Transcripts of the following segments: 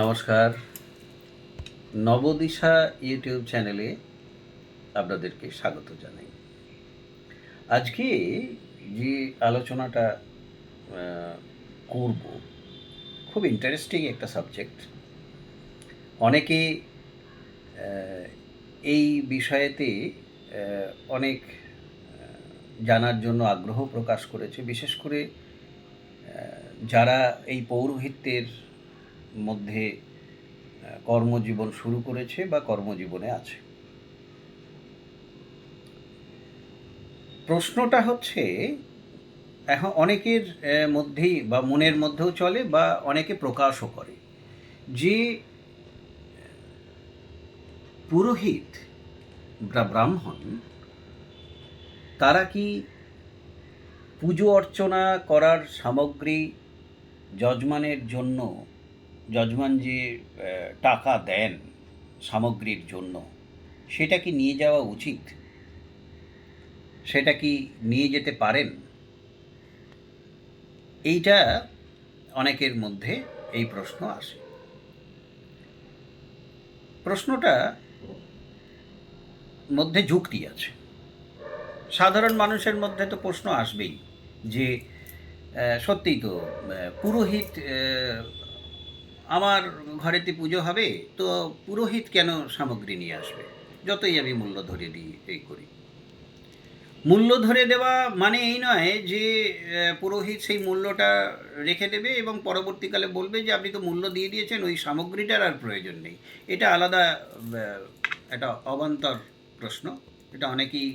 নমস্কার। নবদিশা ইউটিউব চ্যানেলে আপনাদেরকে স্বাগত জানাই। আজকে যে আলোচনাটা করব, খুব ইন্টারেস্টিং একটা সাবজেক্ট অনেকে এই বিষয়েতে অনেক জানার জন্য আগ্রহ প্রকাশ করেছে। বিশেষ করে যারা এই পৌরোহিত্যের মধ্যে কর্মজীবন শুরু করেছে বা কর্মজীবনে আছে। প্রশ্নটা হচ্ছে, এখন অনেকের মধ্যেই বা মনের মধ্যেও চলে বা অনেকে প্রকাশও করে যে, পুরোহিত বা ব্রাহ্মণ, তারা কি পুজো অর্চনা করার সামগ্রী যজমানের জন্য যজমান যে টাকা দেন সামগ্রীর জন্য, সেটা কি নিয়ে যাওয়া উচিত? সেটা কি নিয়ে যেতে পারেন? এইটা অনেকের মধ্যে এই প্রশ্ন আসে। প্রশ্নটা মধ্যে যুক্তি আছে। সাধারণ মানুষের মধ্যে তো প্রশ্ন আসবেই যে সত্যিই তো পুরোহিত আমার ঘরেতে পুজো হবে, তো পুরোহিত কেন সামগ্রী নিয়ে আসবে? যতই আমি মূল্য ধরে দিই এই করি। মূল্য ধরে দেওয়া মানে এই নয় যে পুরোহিত সেই মূল্যটা রেখে দেবে এবং পরবর্তীকালে বলবে যে, আপনি তো মূল্য দিয়ে দিয়েছেন, ওই সামগ্রীটার আর প্রয়োজন নেই। এটা আলাদা একটা অবান্তর প্রশ্ন। এটা অনেকেই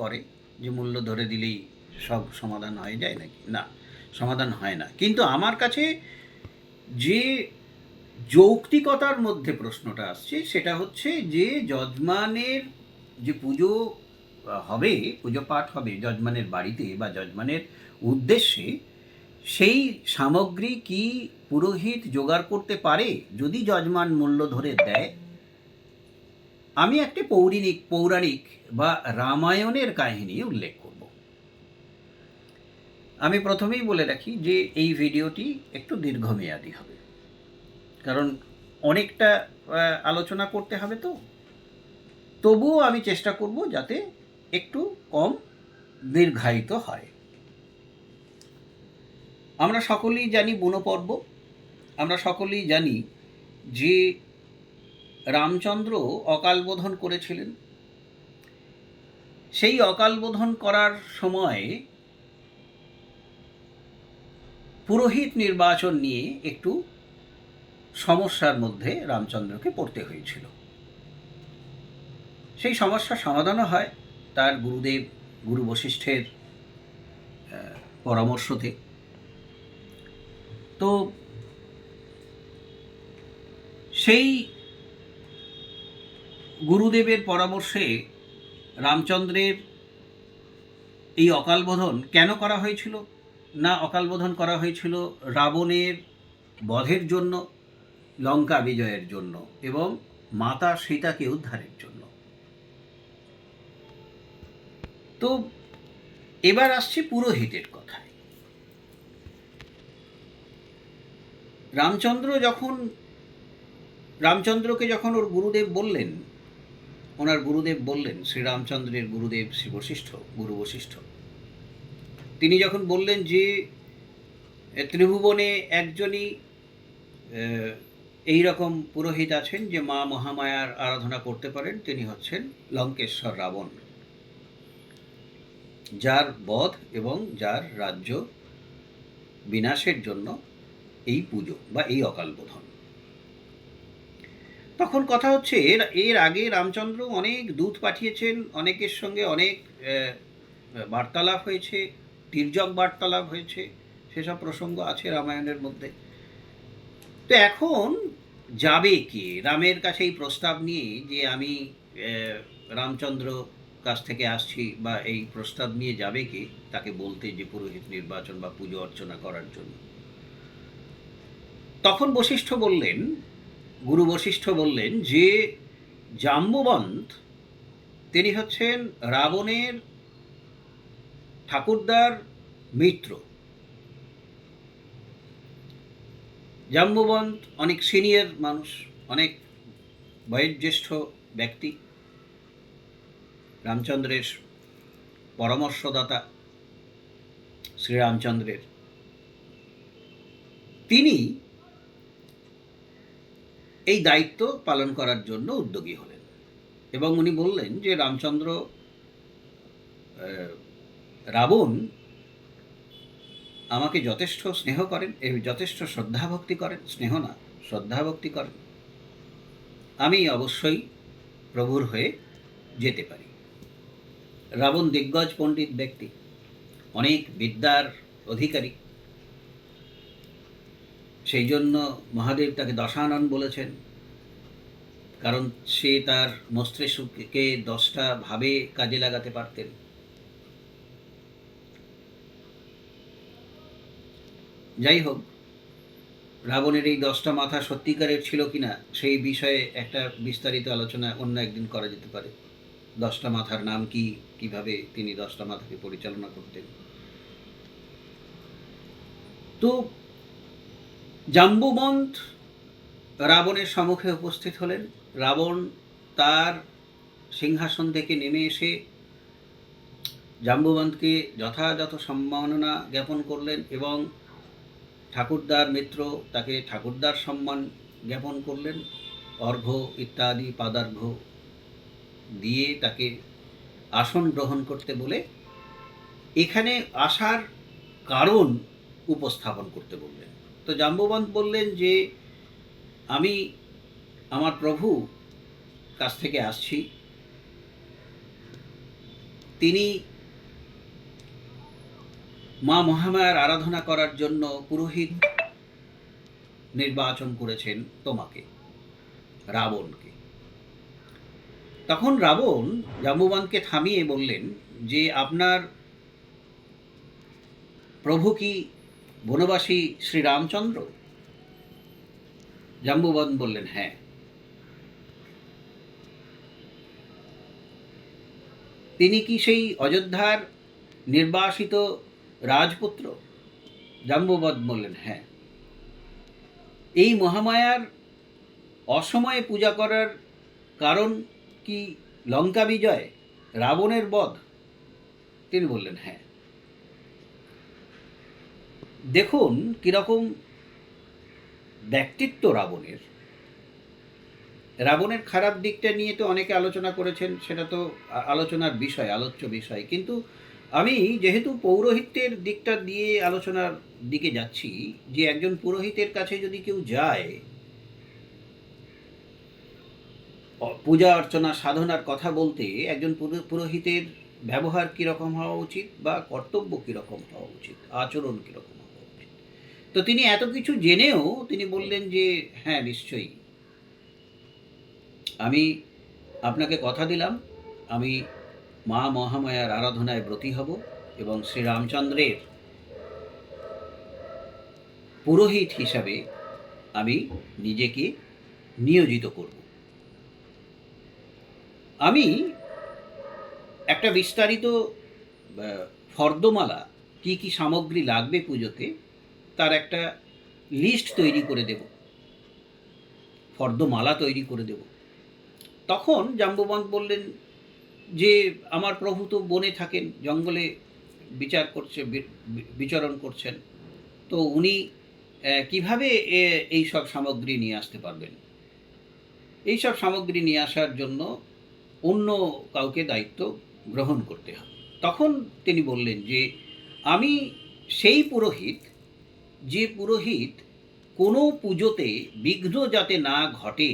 করে যে, মূল্য ধরে দিলেই সব সমাধান হয়ে যায় নাকি? না, সমাধান হয় না। কিন্তু আমার কাছে যে যৌক্তিকতার মধ্যে প্রশ্নটা আসছে, সেটা হচ্ছে যে যজমানের যে পুজো হবে, পুজো পাঠ হবে যজমানের বাড়িতে বা যজমানের উদ্দেশ্যে, সেই সামগ্রী কি পুরোহিত জোগাড় করতে পারে যদি যজমান মূল্য ধরে দেয়? আমি একটি পৌরাণিক পৌরাণিক বা রামায়ণের কাহিনী উল্লেখ করব। আমি প্রথমেই বলে রাখি যে এই ভিডিওটি একটু দীর্ঘমেয়াদী হবে। কারণ অনেকটা আলোচনা করতে হবে তো। তবুও আমি চেষ্টা করব যাতে একটু কম দীর্ঘায়িত হয়। আমরা সকলেই জানি বনপর্ব। আমরা সকলেই জানি যে রামচন্দ্র অকালবোধন করেছিলেন। সেই অকালবোধন করার সময় পুরোহিত নির্বাচন নিয়ে একটু সমস্যার মধ্যে রামচন্দ্রকে পড়তে হয়েছিল। সেই সমস্যার সমাধানও হয় তার গুরুদেব, গুরু বশিষ্ঠের পরামর্শতে। তো সেই গুরুদেবের পরামর্শে রামচন্দ্রের এই অকালবোধন কেন করা হয়েছিল? না অকালবোধন করা হয়েছিল রাবণের বধের জন্য? লঙ্কা বিজয়ের জন্য এবং মাতা সীতাকে উদ্ধারের জন্য। তো এবার আসছে পুরোহিতের কথায়। রামচন্দ্র যখন, রামচন্দ্রকে যখন ওর গুরুদেব বললেন, ওনার গুরুদেব বললেন, শ্রীরামচন্দ্রের গুরুদেব শ্রী বশিষ্ঠ গুরু বশিষ্ঠ, তিনি যখন বললেন যে, ত্রিভুবনে একজনই এই রকম পুরোহিত আছেন যে মা মহামায়ার আরাধনা করতে পারেন, তিনি হচ্ছেন লঙ্কেশ্বর রাবণ। যার বধ এবং যার রাজ্য বিনাশের জন্য এই পুজো বা এই অকাল বোধন। তখন কথা হচ্ছে, এর এর আগে রামচন্দ্র অনেক দূত পাঠিয়েছেন, অনেকের সঙ্গে অনেক বার্তালাপ হয়েছে, তির্যক বার্তালাপ হয়েছে, সেসব প্রসঙ্গ আছে রামায়ণের মধ্যে। তো এখন যাবে কে? রামের কাছে এই প্রস্তাব নিয়ে যে আমি রামচন্দ্র কাছ থেকে আসছি বা এই প্রস্তাব নিয়ে যাবে কে, তাকে বলতে যে পুরোহিত নির্বাচন বা পুজো অর্চনা করার জন্য। তখন বশিষ্ঠ বললেন, গুরু বশিষ্ঠ বললেন যে, জাম্বুবন্ত, তিনি হচ্ছেন রাবণের ঠাকুরদার মিত্র। জাম্বুবন্ত অনেক সিনিয়র মানুষ, অনেক বয়োজ্যেষ্ঠ ব্যক্তি। রামচন্দ্রের পরামর্শদাতা শ্রীরামচন্দ্রের। তিনি এই দায়িত্ব পালন করার জন্য উদ্যোগী হলেন এবং উনি বললেন যে, রামচন্দ্র রাবণ আমাকে যথেষ্ট স্নেহ করেন যথেষ্ট শ্রদ্ধা ভক্তি করেন, স্নেহ না, শ্রদ্ধা ভক্তি করেন। আমি অবশ্যই প্রভুর হয়ে যেতে পারি। রাবণ দিগ্গজ পণ্ডিত ব্যক্তি, অনেক বিদ্যার অধিকারী। সেই জন্য মহাদেব তাকে দশানন বলেছেন, কারণ সে তার মস্তিষ্ককে দশটা ভাবে কাজে লাগাতে পারতেন। যাই হোক, রাবণের এই দশটা মাথা সত্যিকারের ছিল কিনা সেই বিষয়ে একটা বিস্তারিত আলোচনা অন্য একদিন করা যেতে পারে। দশটা মাথার নাম কি, কীভাবে তিনি দশটা মাথাকে পরিচালনা করতেন। তো জাম্বুবন্ত রাবণের সম্মুখে উপস্থিত হলেন। রাবণ তার সিংহাসন থেকে নেমে এসে জাম্বুবন্তকে যথাযথ সম্মাননা জ্ঞাপন করলেন এবং ঠাকুরদার মিত্র তাকে ঠাকুরদার সম্মান জ্ঞাপন করলেন। অর্ঘ্য ইত্যাদি পাদার্ঘ্য দিয়ে তাকে আসন গ্রহণ করতে বলে এখানে আসার কারণ উপস্থাপন করতে বললেন। তো জাম্বুবন্ত বললেন যে, আমি আমার প্রভু কাছ থেকে আসছি। তিনি মা মহামায়ার আরাধনা করার জন্য পুরোহিত নির্বাচন করেছেন তোমাকে, রাবণকে। তখন রাবণ জাম্বুবানকে থামিয়ে বললেন যে, আপনার প্রভু কি বনবাসী শ্রীরামচন্দ্র? জাম্বুবান বললেন হ্যাঁ। তিনি কি সেই অযোধ্যার নির্বাসিত রাজপুত্র জাম্বুবদ বললেন হ্যাঁ এই মহামায়ার অসময়ে পূজা করার কারণ কি লঙ্কা বিজয়, রাবণের বধ? তিনি বললেন হ্যাঁ। দেখুন, কীরকম ব্যক্তিত্ব রাবণের। রাবণের খারাপ দিকটা নিয়ে তো অনেকে আলোচনা করেছেন, সেটা তো আলোচনার বিষয়, আলোচ্য বিষয়। কিন্তু আমি যেহেতু পৌরোহিত্যের দিকটা দিয়ে আলোচনার দিকে যাচ্ছি, যে একজন পুরোহিতের কাছে যদি কেউ যায় পূজা অর্চনা সাধনার কথা বলতে একজন পুরো- পুরোহিতের ব্যবহার কীরকম হওয়া উচিত বা কর্তব্য কীরকম হওয়া উচিত, আচরণ কীরকম হওয়া উচিত? তো তিনি এত কিছু জেনেও তিনি বললেন যে হ্যাঁ নিশ্চয়ই। আমি আপনাকে কথা দিলাম, আমি মা মহামায়ার আরাধনায় ব্রতী হব এবং শ্রীরামচন্দ্রের পুরোহিত হিসাবে আমি নিজেকে নিয়োজিত করব। আমি একটা বিস্তারিত ফর্দমালা, কি কি সামগ্রী লাগবে পুজোতে, তার একটা লিস্ট তৈরি করে দেব। ফর্দমালা তৈরি করে দেব। তখন জাম্বুবন্ত বললেন যে আমার প্রভু তো বনে থাকেন, জঙ্গলে বিচার করছে বিচরণ করছেন, তো উনি কীভাবে এই সব সামগ্রী নিয়ে আসতে পারবেন? এই সব সামগ্রী নিয়ে আসার জন্য অন্য কাউকে দায়িত্ব গ্রহণ করতে হবে। তখন তিনি বললেন যে, আমি সেই পুরোহিত, যে পুরোহিত কোনো পুজোতে বিঘ্ন যাতে না ঘটে,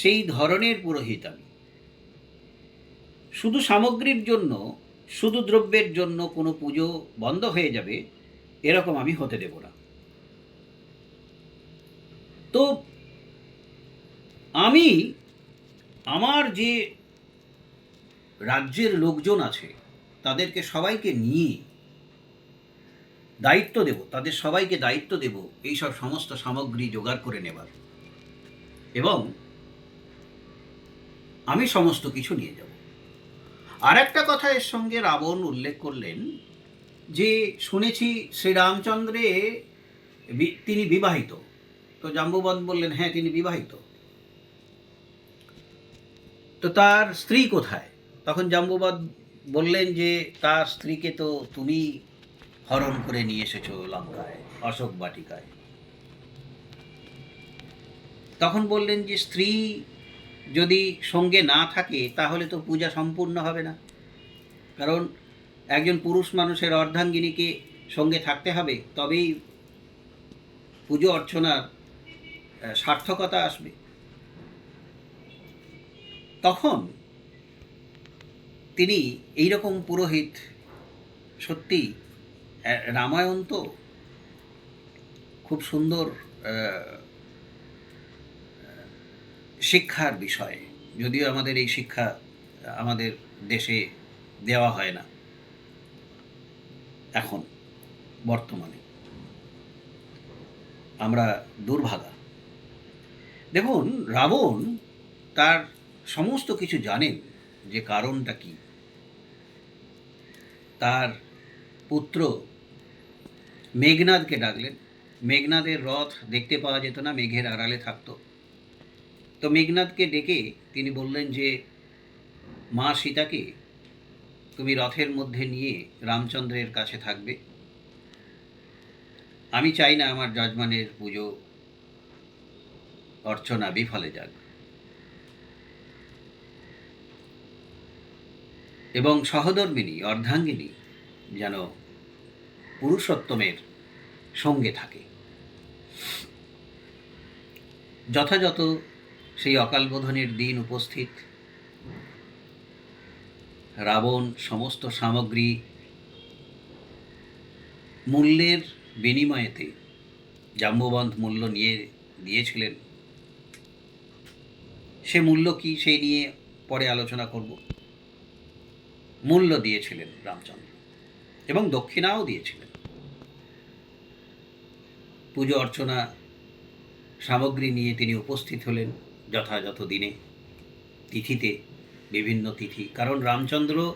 সেই ধরনের পুরোহিত আমি। শুধু সামগ্রীর জন্য, শুধু দ্রব্যের জন্য কোনো পুজো বন্ধ হয়ে যাবে, এরকম আমি হতে দেব না। তো, আমি, আমার যে রাজ্যের লোকজন আছে, তাদেরকে সবাইকে নিয়ে দায়িত্ব দেব, তাদের সবাইকে দায়িত্ব দেব এই সব সমস্ত সামগ্রী জোগাড় করে নেবার। এবং আমি সমস্ত কিছু নিয়ে যাব। আর একটা কথা এর সঙ্গে রাবণ উল্লেখ করলেন, যে শুনেছি শ্রীরামচন্দ্রে তিনি বিবাহিত। তো জাম্বুবন্ত বললেন হ্যাঁ তিনি বিবাহিত। তো তার স্ত্রী কোথায়? তখন জাম্বুবন্ত বললেন যে, তার স্ত্রীকে তো তুমি হরণ করে নিয়ে এসেছ লঙ্কায়, অশোক বাটিকায়। তখন বললেন যে, স্ত্রী যদি সঙ্গে না থাকে, তাহলে তো পূজা সম্পূর্ণ হবে না। কারণ একজন পুরুষ মানুষের অর্ধাঙ্গিনীকে সঙ্গে থাকতে হবে, তবেই পুজো অর্চনার সার্থকতা আসবে। তখন তিনি এইরকম পুরোহিত, সত্যি রামায়ণ তো খুব সুন্দর শিক্ষার বিষয়ে। যদিও আমাদের এই শিক্ষা আমাদের দেশে দেওয়া হয় না। এখন, বর্তমানে। আমরা দুর্ভাগা। দেখুন, রাবণ তার সমস্ত কিছু জানেন যে কারণটা কি। তার পুত্র মেঘনাদকে ডাকলেন। মেঘনাদের রথ দেখতে পাওয়া যেত না, মেঘের আড়ালে থাকতো। তো মেঘনাদকে ডেকে তিনি বললেন যে, মা সীতাকে তুমি রথের মধ্যে নিয়ে রামচন্দ্রের কাছে থাকবে। আমি চাই না আমার যজমানের পুজো, অর্চনা বিফলে যাক। এবং সহধর্মিনী, অর্ধাঙ্গিনী যেন পুরুষোত্তমের সঙ্গে থাকে। যথাযথ সেই অকালবোধনের দিন উপস্থিত। রাবণ সমস্ত সামগ্রী মূল্যের বিনিময়েতে জাম্ববন্ত মূল্য নিয়ে দিয়েছিলেন। সে মূল্য কি সেই নিয়ে পরে আলোচনা করব। মূল্য দিয়েছিলেন রামচন্দ্র এবং দক্ষিণাও দিয়েছিলেন। পুজো অর্চনা সামগ্রী নিয়ে তিনি উপস্থিত হলেন। যথাযথ দিনে। তিথিতে বিভিন্ন তিথি। কারণ রামচন্দ্র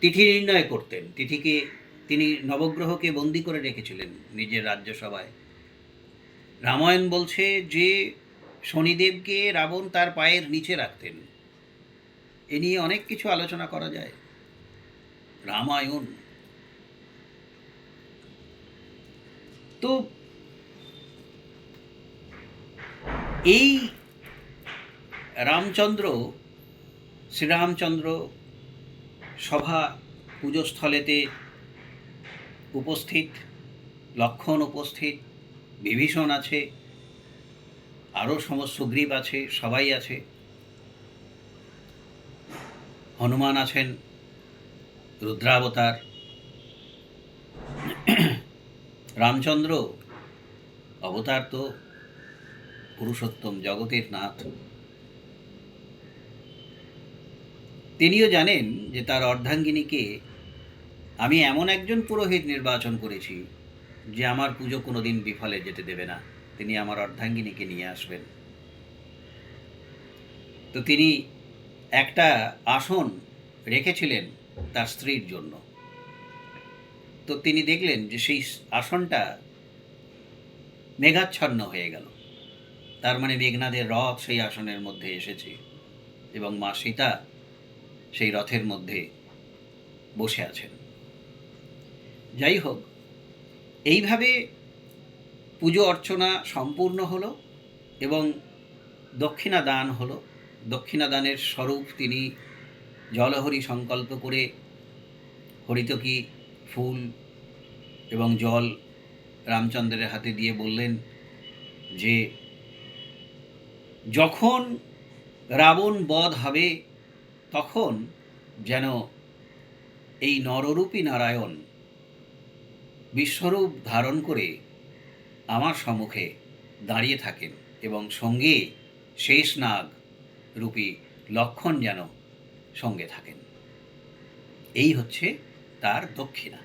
তিথি নির্ণয় করতেন। তিথিকে তিনি নবগ্রহকে বন্দি করে রেখেছিলেন নিজের রাজ্যসভায়। রামায়ণ বলছে যে, শনিদেবকে রাবণ তার পায়ের নিচে রাখতেন। এ নিয়ে অনেক কিছু আলোচনা করা যায়। রামায়ণ। তো এই রামচন্দ্র, শ্রীরামচন্দ্র সভা পুজোস্থলেতে উপস্থিত, লক্ষণ উপস্থিত, বিভীষণ আছে, আরও সমস্ত সুগ্রীব আছে, সবাই আছে। হনুমান আছেন, রুদ্রাবতার। রামচন্দ্র অবতার তো পুরুষোত্তম জগতের নাথ। তিনিও জানেন যে তার অর্ধাঙ্গিনীকে আমি এমন একজন পুরোহিত নির্বাচন করেছি যে আমার পুজো কোনোদিন বিফলে যেতে দেবে না। তিনি আমার অর্ধাঙ্গিনীকে নিয়ে আসবেন। তো তিনি একটা আসন রেখেছিলেন তার স্ত্রীর জন্য। তো তিনি দেখলেন যে সেই আসনটা মেঘাচ্ছন্ন হয়ে গেল। তার মানে মেঘনাদের রথ সেই আসনের মধ্যে এসেছে এবং মা সীতা সেই রথের মধ্যে বসে আছেন। যাই হোক, এইভাবে পুজো অর্চনা সম্পূর্ণ হলো এবং দক্ষিণা দান হলো। দক্ষিণা দানের স্বরূপ তিনি জলহরি সংকল্প করে হরিতকি ফুল এবং জল রামচন্দ্রের হাতে দিয়ে বললেন যে, যখন রাবণ বধ হবে তখন যেন এই নররূপী নারায়ণ বিশ্বরূপ ধারণ করে আমার সম্মুখে দাঁড়িয়ে থাকেন এবং সঙ্গে শেষ নাগ রূপী লক্ষণ যেন সঙ্গে থাকেন। এই হচ্ছে তার দক্ষিণা।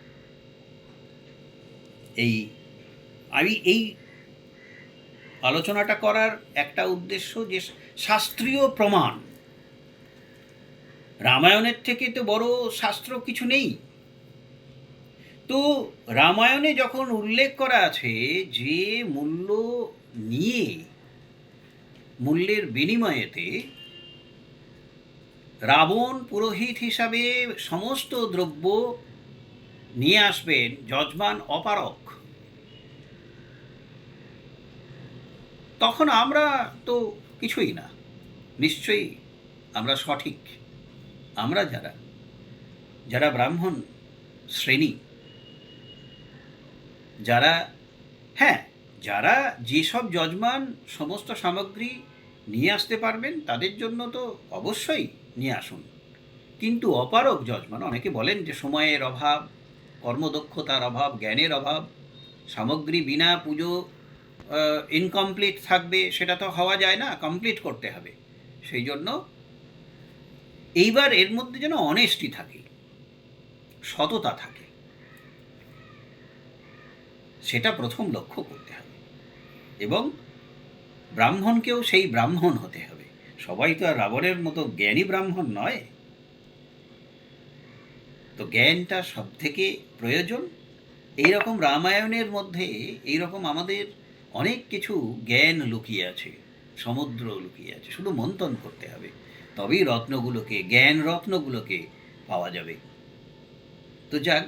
এই আমি এই আলোচনাটা করার একটা উদ্দেশ্য যে শাস্ত্রীয় প্রমাণ রামায়ণের থেকে তো বড় শাস্ত্র কিছু নেই। তো রামায়ণে যখন উল্লেখ করা আছে যে মূল্য নিয়ে, মূল্যের বিনিময়েতে রাবণ পুরোহিত হিসাবে সমস্ত দ্রব্য নিয়ে আসবেন যজমান অপারক। তখন আমরা তো কিছুই না, নিশ্চয়ই আমরা সঠিক। আমরা যারা যারা ব্রাহ্মণ শ্রেণি, যারা হ্যাঁ যারা যেসব যজমান সমস্ত সামগ্রী নিয়ে আসতে পারবেন, তাদের জন্য তো অবশ্যই নিয়ে আসুন। কিন্তু অপারক যজমান, অনেকে বলেন যে সময়ের অভাব, কর্মদক্ষতার অভাব, জ্ঞানের অভাব, সামগ্রী বিনা পুজো ইনকমপ্লিট থাকবে, সেটা তো হওয়া যায় না কমপ্লিট করতে হবে। সেই জন্য এইবার এর মধ্যে যেন অনেস্টি থাকে, সততা থাকে। সেটা প্রথম লক্ষ্য করতে হবে। এবং ব্রাহ্মণকেও সেই ব্রাহ্মণ হতে হবে। সবাই তো আর রাবণের মতো জ্ঞানী ব্রাহ্মণ নয়। তো জ্ঞানটা সব থেকে প্রয়োজন। এইরকম রামায়ণের মধ্যে এইরকম আমাদের অনেক কিছু জ্ঞান লুকিয়ে আছে, সমুদ্র লুকিয়ে আছে, শুধু মন্থন করতে হবে। তবেই রত্নগুলোকে, জ্ঞান রত্নগুলোকে পাওয়া যাবে। তো যাক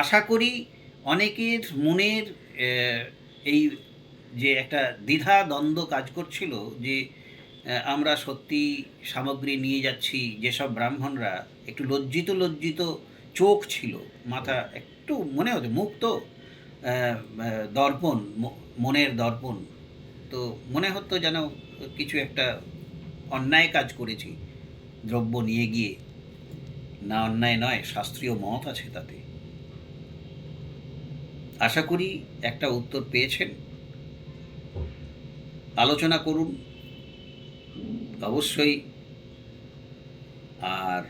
আশা করি অনেকের মনের এই যে একটা দ্বিধা দ্বন্দ্ব কাজ করছিল যে আমরা সত্যি সামগ্রী নিয়ে যাচ্ছি, যেসব ব্রাহ্মণরা একটু লজ্জিত লজ্জিত চোখ ছিল, মাথা একটু মনে হতো, মুখ তো দর্পণ মনের দর্পণ, তো মনে হতো যেন কিছু একটা অন্যায় কাজ করেছি, দ্রব্য নিয়ে গিয়ে। না অন্যায় নয়, শাস্ত্রীয় মত আছে তাতে। আশা করি একটা উত্তর পেয়েছেন। আলোচনা করুন। অবশ্যই। আর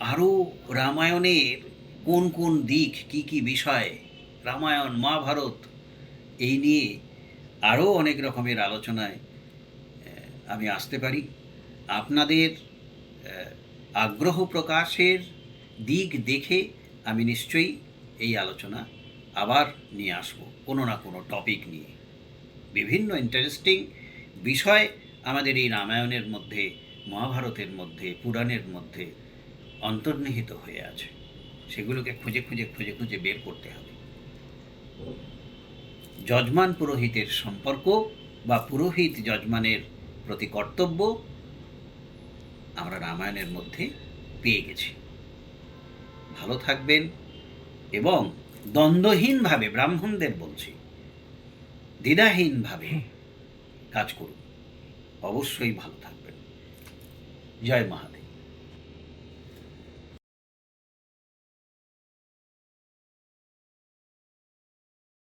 আরও রামায়ণের কোন কোন দিক, কি কি বিষয়, রামায়ণ, মহাভারত, এই নিয়ে আরও অনেক রকমের আলোচনায় আমি আসতে পারি। আপনাদের আগ্রহ প্রকাশের দিক দেখে আমি নিশ্চয়ই এই আলোচনা আবার নিয়ে আসব, কোনো না কোনো টপিক নিয়ে। বিভিন্ন ইন্টারেস্টিং বিষয় আমাদের এই রামায়ণের মধ্যে, মহাভারতের মধ্যে, পুরাণের মধ্যে অন্তর্নিহিত হয়ে আছে। সেগুলোকে খুঁজে খুঁজে খুঁজে খুঁজে বের করতে হবে। যজমান পুরোহিতের সম্পর্ক বা পুরোহিত যজমানের প্রতি কর্তব্য আমরা রামায়ণের মধ্যে পেয়ে গেছি। ভালো থাকবেন এবং দ্বন্দ্বহীনভাবে ব্রাহ্মণদের বলছি দ্বিধাহীনভাবে কাজ করুন। অবশ্যই ভালো থাকবেন। জয় মহাদেব